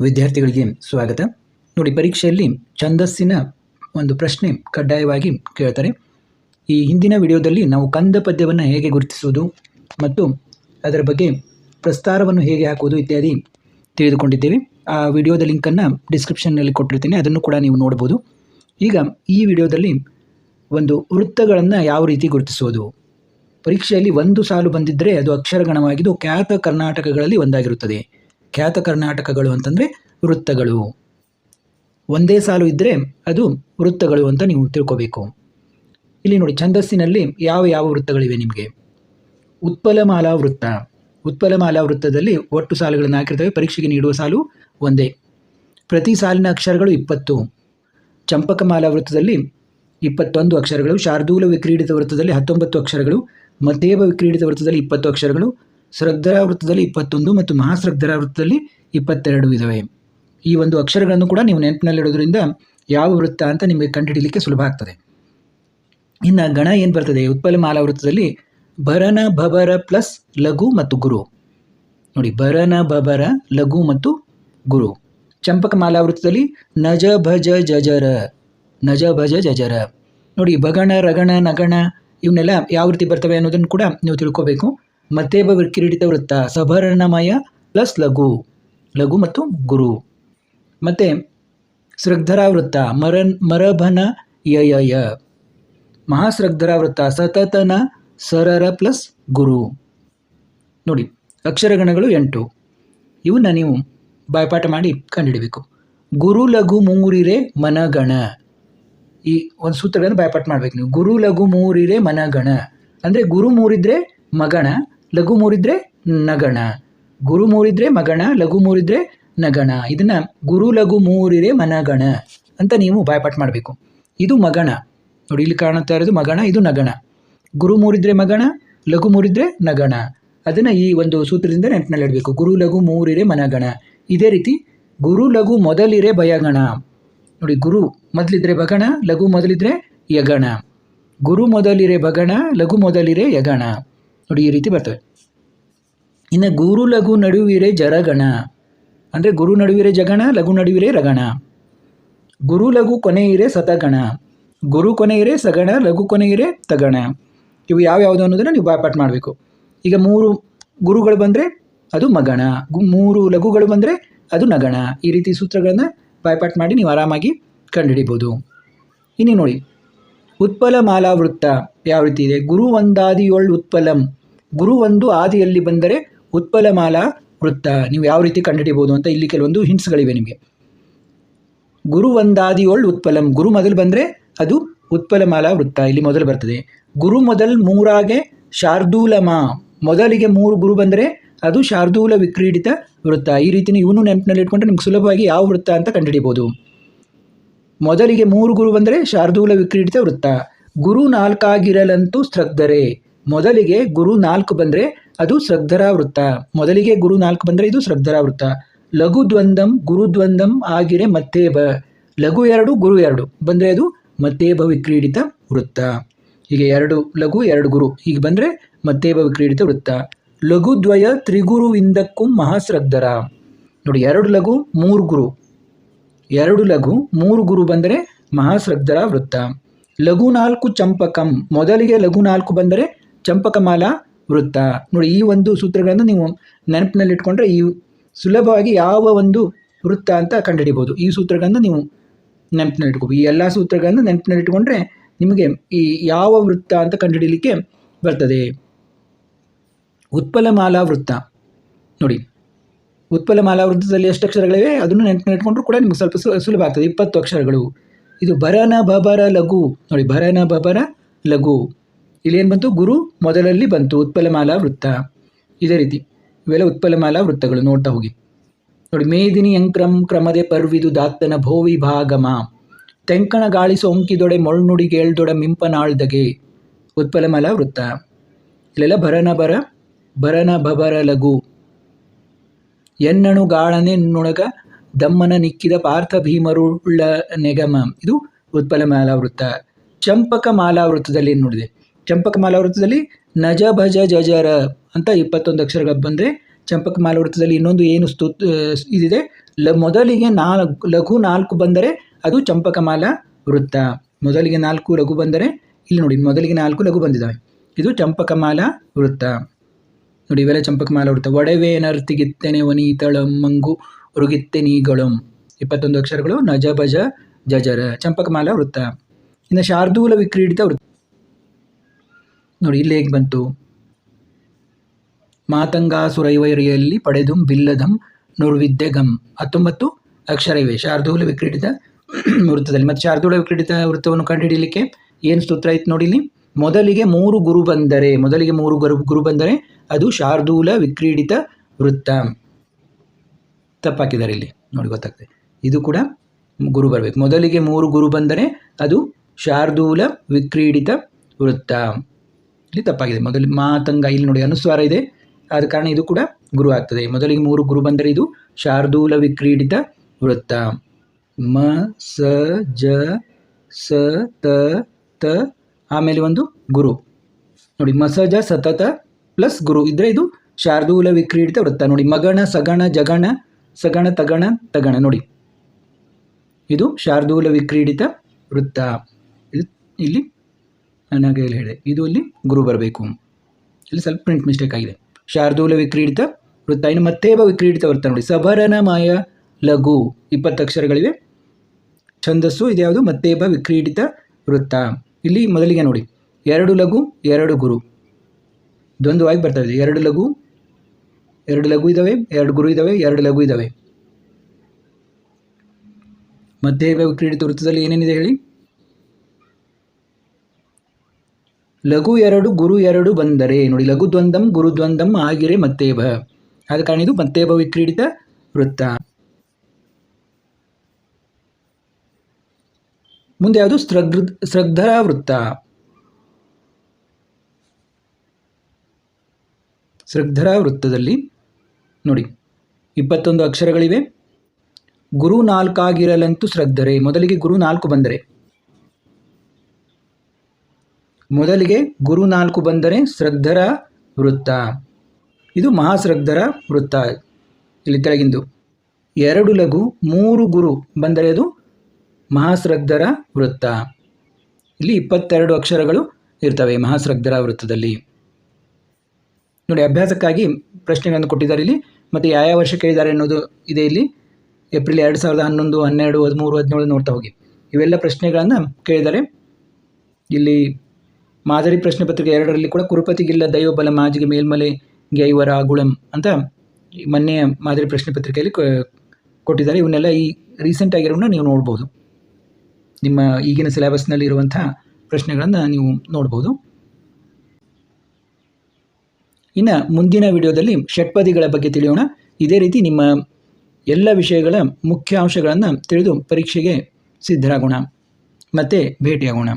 ವಿದ್ಯಾರ್ಥಿಗಳಿಗೆ ಸ್ವಾಗತ. ನೋಡಿ, ಪರೀಕ್ಷೆಯಲ್ಲಿ ಛಂದಸ್ಸಿನ ಒಂದು ಪ್ರಶ್ನೆ ಕಡ್ಡಾಯವಾಗಿ ಕೇಳ್ತಾರೆ. ಈ ಹಿಂದಿನ ವಿಡಿಯೋದಲ್ಲಿ ನಾವು ಕಂದ ಪದ್ಯವನ್ನು ಹೇಗೆ ಗುರುತಿಸುವುದು ಮತ್ತು ಅದರ ಬಗ್ಗೆ ಪ್ರಸ್ತಾರವನ್ನು ಹೇಗೆ ಹಾಕುವುದು ಇತ್ಯಾದಿ ತಿಳಿದುಕೊಂಡಿದ್ದೇವೆ. ಆ ವಿಡಿಯೋದ ಲಿಂಕನ್ನು ಡಿಸ್ಕ್ರಿಪ್ಷನ್ನಲ್ಲಿ ಕೊಟ್ಟಿರ್ತೀನಿ. ಅದನ್ನು ಕೂಡ ನೀವು ನೋಡ್ಬೋದು. ಈಗ ಈ ವಿಡಿಯೋದಲ್ಲಿ ಒಂದು ವೃತ್ತಗಳನ್ನು ಯಾವ ರೀತಿ ಗುರುತಿಸುವುದು? ಪರೀಕ್ಷೆಯಲ್ಲಿ ಒಂದು ಸಾಲು ಬಂದಿದ್ದರೆ ಅದು ಅಕ್ಷರಗಣವಾಗಿದ್ದು ಖ್ಯಾತ ಕರ್ನಾಟಕಗಳಲ್ಲಿ ಒಂದಾಗಿರುತ್ತದೆ. ಖ್ಯಾತ ಕರ್ನಾಟಕಗಳು ಅಂತಂದರೆ ವೃತ್ತಗಳು. ಒಂದೇ ಸಾಲು ಇದ್ದರೆ ಅದು ವೃತ್ತಗಳು ಅಂತ ನೀವು ತಿಳ್ಕೋಬೇಕು. ಇಲ್ಲಿ ನೋಡಿ ಛಂದಸ್ಸಿನಲ್ಲಿ ಯಾವ ಯಾವ ವೃತ್ತಗಳಿವೆ ನಿಮಗೆ? ಉತ್ಪಲಮಾಲಾ ವೃತ್ತ. ಉತ್ಪಲಮಾಲಾ ವೃತ್ತದಲ್ಲಿ ಒಟ್ಟು ಸಾಲುಗಳನ್ನು ಹಾಕಿರ್ತವೆ. ಪರೀಕ್ಷೆಗೆ ನೀಡುವ ಸಾಲು ಒಂದೇ. ಪ್ರತಿ ಸಾಲಿನ ಅಕ್ಷರಗಳು ಇಪ್ಪತ್ತು. ಚಂಪಕಮಾಲಾ ವೃತ್ತದಲ್ಲಿ ಇಪ್ಪತ್ತೊಂದು ಅಕ್ಷರಗಳು. ಶಾರ್ದೂಲ ವಿಕ್ರೀಡಿತ ವೃತ್ತದಲ್ಲಿ ಹತ್ತೊಂಬತ್ತು ಅಕ್ಷರಗಳು. ಮತೇವ ವಿಕ್ರೀಡಿತ ವೃತ್ತದಲ್ಲಿ ಇಪ್ಪತ್ತು ಅಕ್ಷರಗಳು. ಸೃಗ್ಧರಾ ವೃತ್ತದಲ್ಲಿ ಇಪ್ಪತ್ತೊಂದು ಮತ್ತು ಮಹಾಸೃಗ್ಧರಾ ವೃತ್ತದಲ್ಲಿ ಇಪ್ಪತ್ತೆರಡು ಇದಾವೆ. ಈ ಒಂದು ಅಕ್ಷರಗಳನ್ನು ಕೂಡ ನೀವು ನೆನಪಿನಲ್ಲಿಡೋದ್ರಿಂದ ಯಾವ ವೃತ್ತ ಅಂತ ನಿಮಗೆ ಕಂಡುಹಿಡಲಿಕ್ಕೆ ಸುಲಭ ಆಗ್ತದೆ. ಇನ್ನು ಗಣ ಏನು ಬರ್ತದೆ? ಉತ್ಪಲಮಾಲಾ ವೃತ್ತದಲ್ಲಿ ಭರನ ಭಬರ ಪ್ಲಸ್ ಲಘು ಮತ್ತು ಗುರು. ನೋಡಿ, ಭರನ ಭಬರ ಲಘು ಮತ್ತು ಗುರು. ಚಂಪಕಮಾಲಾ ವೃತ್ತದಲ್ಲಿ ನಜ, ಭಜ, ಜಜರ. ನಜ, ಭಜ, ಜಜರ. ನೋಡಿ, ಭಗಣ, ರಗಣ, ನಗಣ, ಇವನ್ನೆಲ್ಲ ಯಾವ ರೀತಿ ಬರ್ತವೆ ಅನ್ನೋದನ್ನು ಕೂಡ ನೀವು ತಿಳ್ಕೋಬೇಕು. ಮತ್ತೇಬ ಕಿರೀಟಿತ ವೃತ್ತ ಸಭರಣಮಯ ಪ್ಲಸ್ ಲಘು ಲಘು ಮತ್ತು ಗುರು. ಮತ್ತು ವೃತ್ತ ಮರನ್, ಮರಭನ ಯ ಮಹಾಸೃಗ್ಧರ ವೃತ್ತ ಸತತನ ಸರರ ಪ್ಲಸ್ ಗುರು. ನೋಡಿ, ಅಕ್ಷರಗಣಗಳು ಎಂಟು. ಇವನ್ನ ನೀವು ಬಾಯ್ಪಾಠ ಮಾಡಿ ಕಂಡುಹಿಡಬೇಕು. ಗುರು, ಲಘು, ಮೂರಿರೆ, ಮನಗಣ. ಈ ಒಂದು ಸೂತ್ರಗಳನ್ನು ಬಾಯ್ಪಾಠ ಮಾಡ್ಬೇಕು ನೀವು. ಗುರು, ಲಘು, ಮೂರಿರೆ, ಮನಗಣ. ಅಂದರೆ ಗುರು ಮೂರಿದ್ರೆ ಮಗಣ ಲಘು ಮೂರಿದ್ರೆ ನಗಣ. ಗುರು ಮೂರಿದ್ರೆ ಮಗಣ, ಲಘು ಮೂರಿದ್ರೆ ನಗಣ. ಇದನ್ನು ಗುರು ಲಘು ಮೂರಿರೆ ಮನಗಣ ಅಂತ ನೀವು ಬಾಯ್ಪಾಠ ಮಾಡಬೇಕು. ಇದು ಮಗಣ. ನೋಡಿ, ಇಲ್ಲಿ ಕಾಣುತ್ತಾ ಇರೋದು ಮಗಣ, ಇದು ನಗಣ. ಗುರು ಮೂರಿದ್ರೆ ಮಗಣ, ಲಘು ಮೂರಿದ್ರೆ ನಗಣ. ಅದನ್ನು ಈ ಒಂದು ಸೂತ್ರದಿಂದ ನೆನಪಿನಲ್ಲಿಡಬೇಕು ಗುರು ಲಘು ಮೂರಿರೆ ಮನಗಣ. ಇದೇ ರೀತಿ ಗುರು ಲಘು ಮೊದಲಿರೆ ಭಯಗಣ ನೋಡಿ, ಗುರು ಮೊದಲಿದ್ರೆ ಭಗಣ ಲಘು ಮೊದಲಿದ್ರೆ ಯಗಣ. ಗುರು ಮೊದಲಿರೆ ಭಗಣ ಲಘು ಮೊದಲಿರೆ ಯಗಣ. ನೋಡಿ ಈ ರೀತಿ ಬರ್ತವೆ ಇನ್ನು ಗುರು ಲಘು ನಡುವಿರೆ ಜರಗಣ. ಅಂದರೆ ಗುರು ನಡುವಿರೇ ಜಗಣ, ಲಘು ನಡುವಿರೇ ರಗಣ. ಗುರು ಲಘು ಕೊನೆ ಇರೆ ಸತಗಣ. ಗುರು ಕೊನೆ ಇರೆ ಸಗಣ, ಲಘು ಕೊನೆ ಇರೆ ತಗಣ. ಇವು ಯಾವ್ಯಾವುದು ಅನ್ನೋದನ್ನು ನೀವು ಬಾಯ್ಪಾಟ್ ಮಾಡಬೇಕು. ಈಗ ಮೂರು ಗುರುಗಳು ಬಂದರೆ ಅದು ಮಗಣ. ಮೂರು ಲಘುಗಳು ಬಂದರೆ ಅದು ನಗಣ. ಈ ರೀತಿ ಸೂತ್ರಗಳನ್ನು ಬಾಯ್ಪಾಠ ಮಾಡಿ ನೀವು ಆರಾಮಾಗಿ ಕಂಡುಹಿಡಿಬೋದು. ಇನ್ನು ನೋಡಿ ಉತ್ಪಲ ಮಾಲಾವೃತ್ತ ಯಾವ ರೀತಿ ಇದೆ? ಗುರು ಒಂದಾದಿಯೊಳ್ ಉತ್ಪಲಂ. ಗುರು ಒಂದು ಆದಿಯಲ್ಲಿ ಬಂದರೆ ಉತ್ಪಲಮಾಲ ವೃತ್ತ. ನೀವು ಯಾವ ರೀತಿ ಕಂಡುಹಿಡಿಬೋದು ಅಂತ ಇಲ್ಲಿ ಕೆಲವೊಂದು ಹಿಂಟ್ಸ್ಗಳಿವೆ ನಿಮಗೆ. ಗುರು ಒಂದಾದಿಯೋಳ್ ಉತ್ಪಲಂ. ಗುರು ಮೊದಲು ಬಂದರೆ ಅದು ಉತ್ಪಲಮಾಲ ವೃತ್ತ. ಇಲ್ಲಿ ಮೊದಲು ಬರ್ತದೆ. ಗುರು ಮೊದಲು ಮೂರಾಗೆ ಶಾರ್ದೂಲಮ. ಮೊದಲಿಗೆ ಮೂರು ಗುರು ಬಂದರೆ ಅದು ಶಾರ್ದೂಲ ವಿಕ್ರೀಡಿತ ವೃತ್ತ. ಈ ರೀತಿ ಇವನು ನೆನಪಿನಲ್ಲಿ ಇಟ್ಕೊಂಡ್ರೆ ನಿಮ್ಗೆ ಸುಲಭವಾಗಿ ಯಾವ ವೃತ್ತ ಅಂತ ಕಂಡುಹಿಡಿಬೋದು ಮೊದಲಿಗೆ ಮೂರು ಗುರು ಬಂದರೆ ಶಾರ್ದೂಲ ವಿಕ್ರೀಡಿತ ವೃತ್ತ. ಗುರು ನಾಲ್ಕಾಗಿರಲಂತೂ ಸ್ತ್ರಗ್ಧರೆ ಮೊದಲಿಗೆ ಗುರು ನಾಲ್ಕು ಬಂದರೆ ಅದು ಶ್ರದ್ಧರ ವೃತ್ತ ಮೊದಲಿಗೆ ಗುರು ನಾಲ್ಕು ಬಂದರೆ ಇದು ಶ್ರದ್ಧರ ವೃತ್ತ ಲಘು ದ್ವಂದ್ವಂ, ಗುರು ದ್ವಂದಂ ಆಗಿರೆ ಮತ್ತೆ ಬ. ಲಘು ಎರಡು, ಗುರು ಎರಡು. ಬಂದರೆ ಅದು ಮತ್ತೇಬ ವಿಕ್ರೀಡಿತ ವೃತ್ತ. ಹೀಗೆ ಎರಡು ಲಘು, ಎರಡು ಗುರು. ಹೀಗೆ ಬಂದರೆ ಮತ್ತೇಬ ವಿಕ್ರೀಡಿತ ವೃತ್ತ. ಲಘುದ್ವಯ ತ್ರಿಗುರುವಿಂದಕ್ಕೂ ಮಹಾಶ್ರದ್ಧರ. ನೋಡಿ, ಎರಡು ಲಘು, ಮೂರು ಗುರು. ಎರಡು ಲಘು, ಮೂರು ಗುರು ಬಂದರೆ ಮಹಾಶ್ರದ್ಧರ ವೃತ್ತ. ಲಘು ನಾಲ್ಕು ಚಂಪಕಂ. ಮೊದಲಿಗೆ ಲಘು ನಾಲ್ಕು ಬಂದರೆ ಚಂಪಕಮಾಲ ವೃತ್ತ. ನೋಡಿ, ಈ ಒಂದು ಸೂತ್ರಗಳನ್ನು ನೀವು ನೆನಪಿನಲ್ಲಿಟ್ಕೊಂಡ್ರೆ ಈ ಸುಲಭವಾಗಿ ಯಾವ ಒಂದು ವೃತ್ತ ಅಂತ ಕಂಡುಹಿಡಿಬೋದು. ಈ ಸೂತ್ರಗಳನ್ನು ನೀವು ನೆನಪಿನಲ್ಲಿಟ್ಕೋಬೋದು ಈ ಎಲ್ಲ ಸೂತ್ರಗಳನ್ನು ನೆನಪಿನಲ್ಲಿಟ್ಕೊಂಡ್ರೆ ನಿಮಗೆ ಈ ಯಾವ ವೃತ್ತ ಅಂತ ಕಂಡುಹಿಡಿಯಲಿಕ್ಕೆ ಬರ್ತದೆ. ಉತ್ಪಲಮಾಲಾ ವೃತ್ತ. ನೋಡಿ, ಉತ್ಪಲಮಾಲಾ ವೃತ್ತದಲ್ಲಿ ಎಷ್ಟು ಅಕ್ಷರಗಳಿವೆ? ಅದನ್ನು ನೆನಪಿನಲ್ಲಿಟ್ಕೊಂಡ್ರು ಕೂಡ ನಿಮ್ಗೆ ಸ್ವಲ್ಪ ಸುಲಭ ಆಗ್ತದೆ. ಇಪ್ಪತ್ತು ಅಕ್ಷರಗಳು. ಇದು ಭರನ ಬಬರ ಲಘು. ನೋಡಿ, ಭರನ ಬಬರ ಲಘು. ಇಲ್ಲೇನು ಬಂತು? ಗುರು ಮೊದಲಲ್ಲಿ ಬಂತು. ಉತ್ಪಲಮಾಲಾ ವೃತ್ತ. ಇದೇ ರೀತಿ. ಇವೆಲ್ಲ ಉತ್ಪಲಮಾಲಾ ವೃತ್ತಗಳು ನೋಡ್ತಾ ಹೋಗಿ. ನೋಡಿ, ಮೇದಿನಿ ಅಂಕ್ರಂ ಕ್ರಮದೆ ಪರ್ವಿದು ದಾತ್ತನ ಭೋವಿ ಭಾಗಮ. ತೆಂಕಣ ಗಾಳಿ ಸೋಂಕಿದೊಡೆ ಮೊಳ್ನುಡಿ ಗೇಳ್ದೊಡ ಮಿಂಪನಾಳ್ದಗೆ. ಉತ್ಪಲಮಾಲಾ ವೃತ್ತ. ಇಲ್ಲೆಲ್ಲ ಭರನ ಬರ, ಭರನ ಬಬರ ಲಘು. ಎನ್ನಣು ಗಾಳನೆ ನುಣಗ ದಮ್ಮನ ನಿಕ್ಕಿದ ಪಾರ್ಥ ಭೀಮರುಳ್ಳ ನೆಗಮ. ಇದು ಉತ್ಪಲಮಾಲಾ ವೃತ್ತ. ಚಂಪಕ ಮಾಲಾ ವೃತ್ತದಲ್ಲಿ ಏನು ನೋಡಿದೆ. ಚಂಪಕ ಮಾಲಾ ವೃತ್ತದಲ್ಲಿ ನಜ ಭಜ ಜಜರ ಅಂತ ಇಪ್ಪತ್ತೊಂದು ಅಕ್ಷರಗಳು ಬಂದರೆ ಚಂಪಕಮಾಲ ವೃತ್ತದಲ್ಲಿ ಇನ್ನೊಂದು ಏನು ಸ್ತೂ ಇದಿದೆ? ಲ ಮೊದಲಿಗೆ ನಾಲ್ಕು, ಲಘು ನಾಲ್ಕು ಬಂದರೆ ಅದು ಚಂಪಕಮಾಲ ವೃತ್ತ. ಮೊದಲಿಗೆ ನಾಲ್ಕು ಲಘು ಬಂದರೆ, ಇಲ್ಲಿ ನೋಡಿ, ಮೊದಲಿಗೆ ನಾಲ್ಕು ಲಘು ಬಂದಿದ್ದಾವೆ. ಇದು ಚಂಪಕಮಾಲ ವೃತ್ತ. ನೋಡಿ, ಇವೆಲ್ಲ ಚಂಪಕಮಾಲ ವೃತ್ತ. ಒಡವೆ ನರ್ತಿಗಿತ್ತೆನೆ ವನೀತಳಂ, ಮಂಗು ಉರುಗಿತ್ತೆ ನೀಗಳಂ. ಇಪ್ಪತ್ತೊಂದು ಅಕ್ಷರಗಳು ನಜ ಭಜ ಜಜರ ಚಂಪಕಮಾಲ ವೃತ್ತ. ಇನ್ನು ಶಾರ್ದೂಲ ವಿಕ್ರೀಡಿತ ವೃತ್ತ. ನೋಡಿ, ಇಲ್ಲಿ ಹೇಗೆ ಬಂತು? ಮಾತಂಗಾಸುರೈವೈರಿಯಲ್ಲಿ ಪಡೆದುಂ ಬಿಲ್ಲದಂ ನುರ್ವಿದ್ಯೆಗಂ. ಹತ್ತೊಂಬತ್ತು ಅಕ್ಷರ ಇವೆ ಶಾರ್ದೂಲ ವಿಕ್ರೀಡಿತ ವೃತ್ತದಲ್ಲಿ. ಮತ್ತು ಶಾರ್ದೂಲ ವಿಕ್ರೀಡಿತ ವೃತ್ತವನ್ನು ಕಂಡುಹಿಡಿಯಲಿಕ್ಕೆ ಏನು ಸ್ತೋತ್ರ ಇತ್ತು ನೋಡಿ ಇಲ್ಲಿ? ಮೊದಲಿಗೆ ಮೂರು ಗುರು ಬಂದರೆ, ಮೊದಲಿಗೆ ಮೂರು ಗುರು ಗುರು ಬಂದರೆ ಅದು ಶಾರ್ದೂಲ ವಿಕ್ರೀಡಿತ ವೃತ್ತ. ತಪ್ಪಾಕಿದ್ದಾರೆ ಇಲ್ಲಿ. ನೋಡಿ, ಗೊತ್ತಾಗ್ತದೆ. ಇದು ಕೂಡ ಗುರು ಬರಬೇಕು. ಮೊದಲಿಗೆ ಮೂರು ಗುರು ಬಂದರೆ ಅದು ಶಾರ್ದೂಲ ವಿಕ್ರೀಡಿತ ವೃತ್ತ. ಇಲ್ಲಿ ತಪ್ಪಾಗಿದೆ. ಮೊದಲು ಮಾತಂಗ ಇಲ್ಲಿ ನೋಡಿ ಅನುಸ್ವಾರ ಇದೆ. ಆದ ಕಾರಣ ಇದು ಕೂಡ ಗುರು ಆಗ್ತದೆ ಮೊದಲಿಗೆ ಮೂರು ಗುರು ಬಂದರೆ ಇದು ಶಾರ್ದೂಲ ವಿಕ್ರೀಡಿತ ವೃತ್ತ. ಮ, ಸ, ಜ, ಸ, ತ ತ, ಆಮೇಲೆ ಒಂದು ಗುರು. ನೋಡಿ ಮಸಜ ಸತತ ಪ್ಲಸ್ ಗುರು ಇದ್ರೆ ಇದು ಶಾರ್ದೂಲ ವಿಕ್ರೀಡಿತ ವೃತ್ತ. ನೋಡಿ, ಮಗಣ, ಸಗಣ, ಜಗಣ, ಸಗಣ, ತಗಣ ತಗಣ. ನೋಡಿ, ಇದು ಶಾರ್ದೂಲ ವಿಕ್ರೀಡಿತ ವೃತ್ತ. ಇಲ್ಲಿ ನನಗೆ ಹೇಳಿದೆ. ಇದು ಇಲ್ಲಿ ಗುರು ಬರಬೇಕು. ಇಲ್ಲಿ ಸ್ವಲ್ಪ ಪ್ರಿಂಟ್ ಮಿಸ್ಟೇಕ್ ಆಗಿದೆ. ಶಾರ್ದೂಲ ವಿಕ್ರೀಡಿತ ವೃತ್ತ ಇನ್ನು ಮತ್ತೇಬ ವಿಕ್ರೀಡಿತ ವೃತ್ತ ನೋಡಿ. ಸಭರನ ಮಾಯ ಲಘು ಇಪ್ಪತ್ತು ಅಕ್ಷರಗಳಿವೆ. ಛಂದಸ್ಸು ಇದ್ಯಾವುದು? ಮತ್ತೇಬ ವಿಕ್ರೀಡಿತ ವೃತ್ತ. ಇಲ್ಲಿ ಮೊದಲಿಗೆ ನೋಡಿ. ಎರಡು ಲಘು, ಎರಡು ಗುರು. ದ್ವಂದ್ವವಾಗಿ ಬರ್ತಾ ಇದೆ. ಎರಡು ಲಘು ಎರಡು ಲಘು ಇದ್ದಾವೆ ಎರಡು ಗುರು ಇದ್ದಾವೆ ಎರಡು ಲಘು ಇದ್ದಾವೆ ಮತ್ತೇಬ ವಿಕ್ರೀಡಿತ ವೃತ್ತದಲ್ಲಿ ಏನೇನಿದೆ ಹೇಳಿ? ಲಘು ಎರಡು, ಗುರು ಎರಡು ಬಂದರೆ, ನೋಡಿ ಲಘು ದ್ವಂದ್ವಂ, ಗುರು ದ್ವಂದಂ ಆಗಿರೆ ಮತ್ತೇಭ. ಆದ ಕಾರಣ ಇದು ಮತ್ತೇಭ ವಿಕ್ರೀಡಿತ ವೃತ್ತ. ಮುಂದೆ ಯಾವುದು? ಸ್ರಗ್ ಸ್ರಗ್ಧರ ವೃತ್ತ. ಸ್ರಗ್ಧರ ವೃತ್ತದಲ್ಲಿ, ನೋಡಿ, ಇಪ್ಪತ್ತೊಂದು ಅಕ್ಷರಗಳಿವೆ. ಗುರು ನಾಲ್ಕಾಗಿರಲಂತೂ ಶ್ರದ್ಧರೆ ಮೊದಲಿಗೆ ಗುರು ನಾಲ್ಕು ಬಂದರೆ. ಮೊದಲಿಗೆ ಗುರು ನಾಲ್ಕು ಬಂದರೆ ಶ್ರದ್ಧರ ವೃತ್ತ. ಇದು ಮಹಾಶ್ರದ್ಧರ ವೃತ್ತ. ಇಲ್ಲಿ ತೆಳಗಿಂದು ಎರಡು ಲಘು, ಮೂರು ಗುರು ಬಂದರೆ ಅದು ಮಹಾಶ್ರದ್ಧರ ವೃತ್ತ. ಇಲ್ಲಿ ಇಪ್ಪತ್ತೆರಡು ಅಕ್ಷರಗಳು ಇರ್ತವೆ ಮಹಾಶ್ರದ್ಧರ ವೃತ್ತದಲ್ಲಿ. ನೋಡಿ, ಅಭ್ಯಾಸಕ್ಕಾಗಿ ಪ್ರಶ್ನೆಗಳನ್ನು ಕೊಟ್ಟಿದ್ದಾರೆ ಇಲ್ಲಿ. ಮತ್ತು ಯಾವ ಯಾವ ವರ್ಷ ಕೇಳಿದ್ದಾರೆ ಅನ್ನೋದು ಇದೆ ಇಲ್ಲಿ. ಏಪ್ರಿಲ್ ಎರಡು ಸಾವಿರದ ಹನ್ನೊಂದು, ಹನ್ನೆರಡು, ಹದಿಮೂರು, ಹದಿನೇಳು ನೋಡ್ತಾ ಹೋಗಿ. ಇವೆಲ್ಲ ಪ್ರಶ್ನೆಗಳನ್ನು ಕೇಳಿದ್ದಾರೆ ಇಲ್ಲಿ ಮಾದರಿ ಪ್ರಶ್ನೆ ಪತ್ರಿಕೆ ಎರಡರಲ್ಲಿ ಕೂಡ ಕುರುಪತಿಗಿಲ್ಲ ದೈವಬಲ ಮಾಜಿಗೆ ಮೇಲ್ಮಲೆ ಗೈವರ ಗುಳಂ ಅಂತ ಮೊನ್ನೆ ಮಾದರಿ ಪ್ರಶ್ನೆ ಪತ್ರಿಕೆಯಲ್ಲಿ ಕೊಟ್ಟಿದ್ದಾರೆ. ಇವನ್ನೆಲ್ಲ ಈ ರೀಸೆಂಟ್ ಆಗಿರೋನ್ನ ನೀವು ನೋಡ್ಬೋದು. ನಿಮ್ಮ ಈಗಿನ ಸಿಲೆಬಸ್ನಲ್ಲಿ ಇರುವಂಥ ಪ್ರಶ್ನೆಗಳನ್ನು ನೀವು ನೋಡ್ಬೋದು. ಇನ್ನು ಮುಂದಿನ ವಿಡಿಯೋದಲ್ಲಿ ಷಟ್ಪದಿಗಳ ಬಗ್ಗೆ ತಿಳಿಯೋಣ. ಇದೇ ರೀತಿ ನಿಮ್ಮ ಎಲ್ಲ ವಿಷಯಗಳ ಮುಖ್ಯ ಅಂಶಗಳನ್ನು ತಿಳಿದು ಪರೀಕ್ಷೆಗೆ ಸಿದ್ಧರಾಗೋಣ. ಮತ್ತು ಭೇಟಿಯಾಗೋಣ.